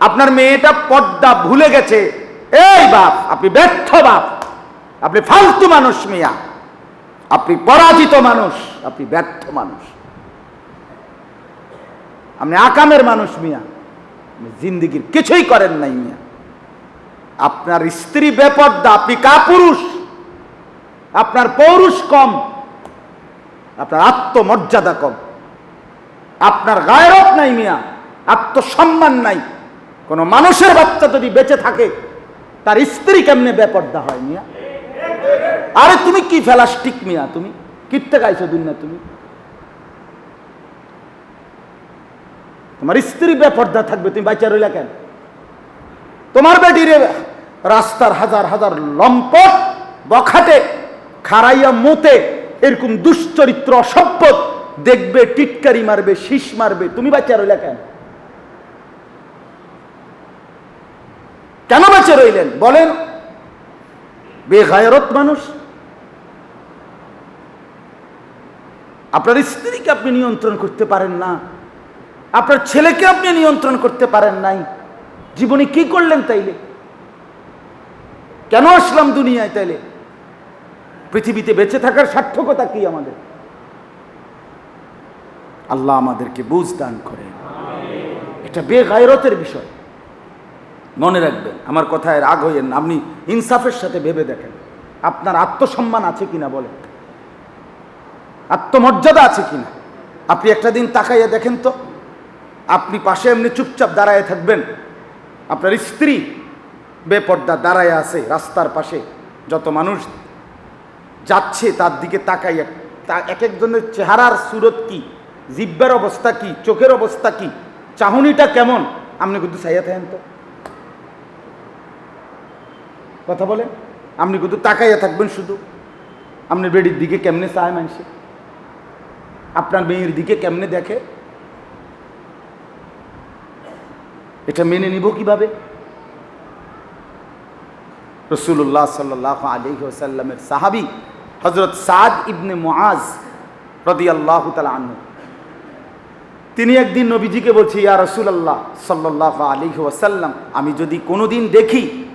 আপনার মেয়েটা পর্দা ভুলে গেছে। এই বাপ, আপনি ব্যর্থ বাপ। আপনি ফালতু মানুষ মিয়া। আপনি পরাজিত মানুষ, আপনি ব্যর্থ মানুষ। আপনি আকামের মানুষ মিয়া। জিন্দিগির কিছুই করেন নাই মিয়া। আপনার স্ত্রী বেপর্দা, আপনি কাপুরুষ। আপনার পৌরুষ কম। আপনার আত্মমর্যাদা কম। আপনার গায়রত নাই মিয়া। আত্মসম্মান নাই। কোনো মানুষের বাচ্চা যদি বেঁচে থাকে, তার স্ত্রী কেমনে বেপর্দা হয় মিয়া? আরে তুমি কি ফেলাস্টিক মিয়া তুমি? কিত্তে গাইছো দুনিয়া তুমি? তোমার স্ত্রী বেপর্দা থাকবে, তুমি বাচ্চা রইলা কেন? তোমার বেডিরে রাস্তার হাজার হাজার লম্পট, বখাটে খারাইয়া মোতে, এরকম দুশ্চরিত্র অসভ্য, দেখবে, টিটকারি মারবে, শীষ মারবে, তুমি বাচ্চা রইলা কেন? কেন বেঁচে রইলেন? বলেন। বেগায়রত মানুষ। আপনার স্ত্রীকে আপনি নিয়ন্ত্রণ করতে পারেন না। আপনার ছেলেকে আপনি নিয়ন্ত্রণ করতে পারেন নাই। জীবনে কি করলেন তাইলে? কেন আসলাম দুনিয়ায় তাইলে? পৃথিবীতে বেঁচে থাকার সার্থকতা কি আমাদের? আল্লাহ আমাদেরকে বুঝ দান করে এটা বেগায়রতের বিষয়। মনে রাখবেন, আমার কথায় রাগ হইয়েন না। আপনি ইনসাফের সাথে ভেবে দেখেন, আপনার আত্মসম্মান আছে কিনা বলেন? আত্মমর্যাদা আছে কিনা? আপনি একটা দিন তাকাইয়া দেখেন তো, আপনি পাশে এমনি চুপচাপ দাঁড়ায় থাকবেন। আপনার স্ত্রী বেপর্দা দাঁড়ায় আছে রাস্তার পাশে, যত মানুষ যাচ্ছে তার দিকে তাকাইয়া, তা এক একজনের চেহারার সুরত কি? জিব্বার অবস্থা কি? চোখের অবস্থা কি? চাহনিটা কেমন? আপনি কিন্তু চাইয়া থাকেন তো। কথা বলেন। আপনি কিন্তু তাকাইয়া থাকবেন শুধু। আপনি বেডির দিকে কেমনে চায় মানুষে? আপনার মেয়ের দিকে কেমনে দেখে? এটা মেনে নিব কীভাবে? রসুল্লাহ সাল্লাহ আলী ওসাল্লামের সাহাবি হজরত সাদ ইবনে মুআজ রদি আল্লাহ আনহু। তিনি একদিন নবীজিকে বলছি, ইয়া রসুলাল্লাহ সাল্লাহ আলী আমি যদি কোনোদিন দেখি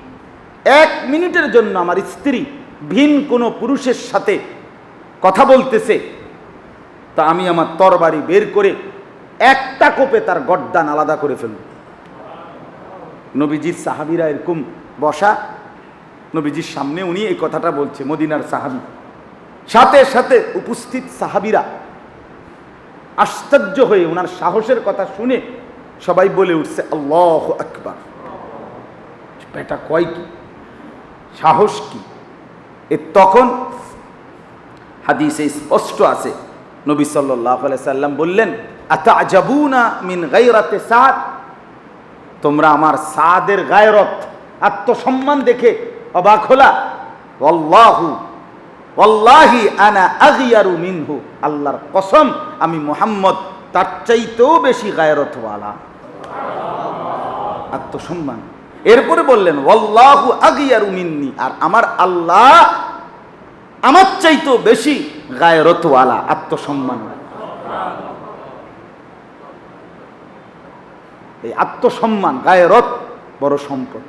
এক মিনিটের জন্য আমার স্ত্রী ভিন কোনো পুরুষের সাথে কথা বলতেছে, তা আমি আমার তরবারি বের করে একটা কোপে তার গড্ডান আলাদা করে ফেলব। নবীজির সাহাবিরা এরকম বসা, নবীজির সামনে উনি এই কথাটা বলছে, মদিনার সাহাবি। সাথে সাথে উপস্থিত সাহাবিরা আশ্চর্য হয়ে ওনার সাহসের কথা শুনে সবাই বলে উঠছে, আল্লাহ আকবার। এটা কয় কি? সাহস কি? এ তখন হাদিসে স্পষ্ট আছে। নবী সাল্লাহ সাল্লাম বললেন আতা আজাবুনা মিন গাইরাতে সাদ? তোমরা আমার সাদের গায়রত, আত্মসম্মান দেখে অবাক হলা। অল্লাহু অল্লাহি আনা আগিয়ারু মিনহু। আল্লাহর কসম, আমি মোহাম্মদ, তার চাইতেও বেশি গায়রতওয়ালা। আত্মসম্মান। এরপরে বললেন ওল্লাহু আগিয়ারু মিন্নি। আর আমার আল্লাহ আমার চাইতো বেশি গায়রতওয়ালা আত্মসম্মান এই আত্মসম্মান, গায়রত বড় সম্পদ।